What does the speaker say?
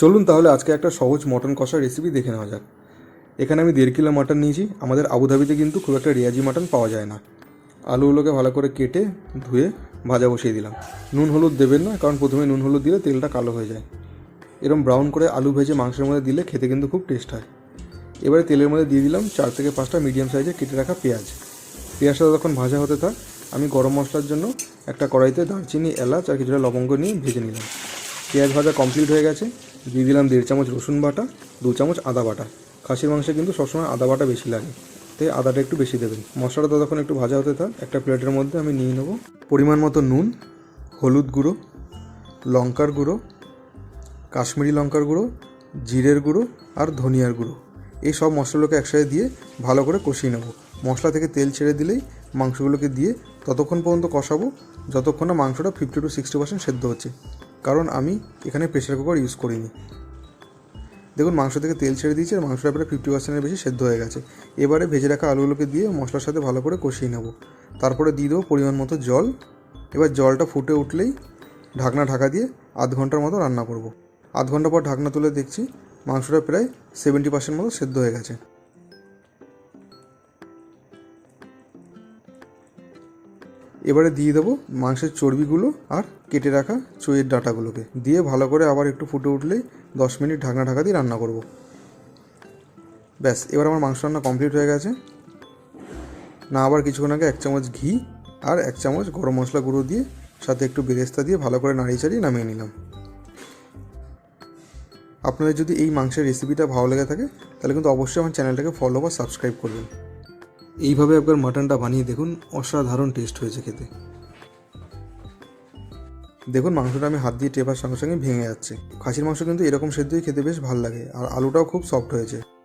চলুন তাহলে আজকে একটা সহজ মটন কষা রেসিপি দেখে নেওয়া যাক। এখানে আমি দেড় কিলো মাটন নিয়েছি। আমাদের আবুধাবিতে কিন্তু খুব একটা রেয়াজি মাটন পাওয়া যায় না। আলুগুলোকে ভালো করে কেটে ধুয়ে ভাজা বসিয়ে দিলাম। নুন হলুদ দেবেন না, কারণ প্রথমে নুন হলুদ দিলে তেলটা কালো হয়ে যায়। এরকম ব্রাউন করে আলু ভেজে মাংসের মধ্যে দিলে খেতে কিন্তু খুব টেস্ট হয়। এবারে তেলের মধ্যে দিয়ে দিলাম চার থেকে পাঁচটা মিডিয়াম সাইজে কেটে রাখা পেঁয়াজ। পেঁয়াজটা তখন ভাজা হতে থাক, আমি গরম মশলার জন্য একটা কড়াইতে দারচিনি, এলাচ আর কিছুটা লবঙ্গ নিয়ে ভেজে নিলাম। পেঁয়াজ ভাজা কমপ্লিট হয়ে গেছে। দিয়ে দিলাম দেড় চামচ রসুন বাটা, দু চামচ আদা বাটা। খাসির মাংসে কিন্তু সবসময় আদা বাটা বেশি লাগে। তাই আদাটা একটু বেশি দেবেন। মশলাটা ততক্ষণ একটু ভাজা হতে থাক। একটা প্লেটের মধ্যে আমি নিয়ে নেব পরিমাণ মতো নুন, হলুদ গুঁড়ো, লঙ্কার গুঁড়ো, কাশ্মীরি লঙ্কার গুঁড়ো, জিরের গুঁড়ো আর ধনিয়ার গুঁড়ো। এই সব মশলাগুলোকে একসাথে দিয়ে ভালো করে কষিয়ে নেব। মশলা থেকে তেল ছেড়ে দিলেই মাংসগুলোকে দিয়ে ততক্ষণ পর্যন্ত কষাবো। যতক্ষণ না মাংসটা ফিফটি টু সিক্সটি পার্সেন্ট সেদ্ধ হচ্ছে। কারণ আমি এখানে প্রেশার কুকার ইউজ করিনি। দেখুন, মাংস থেকে তেল ছেড়ে দিয়েছি আর মাংসটা প্রায় ফিফটি পার্সেন্টের বেশি সেদ্ধ হয়ে গেছে। এবারে ভেজে রাখা আলুগুলোকে দিয়ে মশলার সাথে ভালো করে কষিয়ে নেব। তারপরে দিয়ে দেবো পরিমাণ মতো জল। এবার জলটা ফুটে উঠলেই ঢাকনা ঢাকা দিয়ে আধ ঘণ্টার মতো রান্না করব। আধ ঘণ্টা পর ঢাকনা তুলে দেখছি মাংসটা প্রায় সেভেন্টি পার্সেন্ট মতো সেদ্ধ হয়ে গেছে। এবারে দিয়ে দেবো মাংসের চর্বিগুলো আর কেটে রাখা চইয়ের ডাঁটাগুলোকে। দিয়ে ভালো করে আবার একটু ফুটে উঠলেই দশ মিনিট ঢাকনা ঢাকা দিয়ে রান্না করব। ব্যাস, এবার আমার মাংস রান্না কমপ্লিট হয়ে গেছে। না, আবার কিছুক্ষণ আগে এক চামচ ঘি আর এক চামচ গরম মশলা গুঁড়ো দিয়ে সাথে একটু বেরেস্তা দিয়ে ভালো করে নাড়িয়ে চাড়িয়ে নামিয়ে নিলাম। আপনাদের যদি এই মাংসের রেসিপিটা ভালো লেগে থাকে, তাহলে কিন্তু অবশ্যই আমার চ্যানেলটাকে ফলো বা সাবস্ক্রাইব করবেন। এইভাবে একবার মাটনটা বানিয়ে দেখুন, অসাধারণ টেস্ট হয়েছে খেতে। দেখুন, মাংসটা আমি হাত দিয়ে টেপার সঙ্গে সঙ্গে ভেঙে যাচ্ছে। খাসির মাংস কিন্তু এরকম সেদ্ধই খেতে বেশ ভালো লাগে, আর আলুটাও খুব সফট হয়েছে।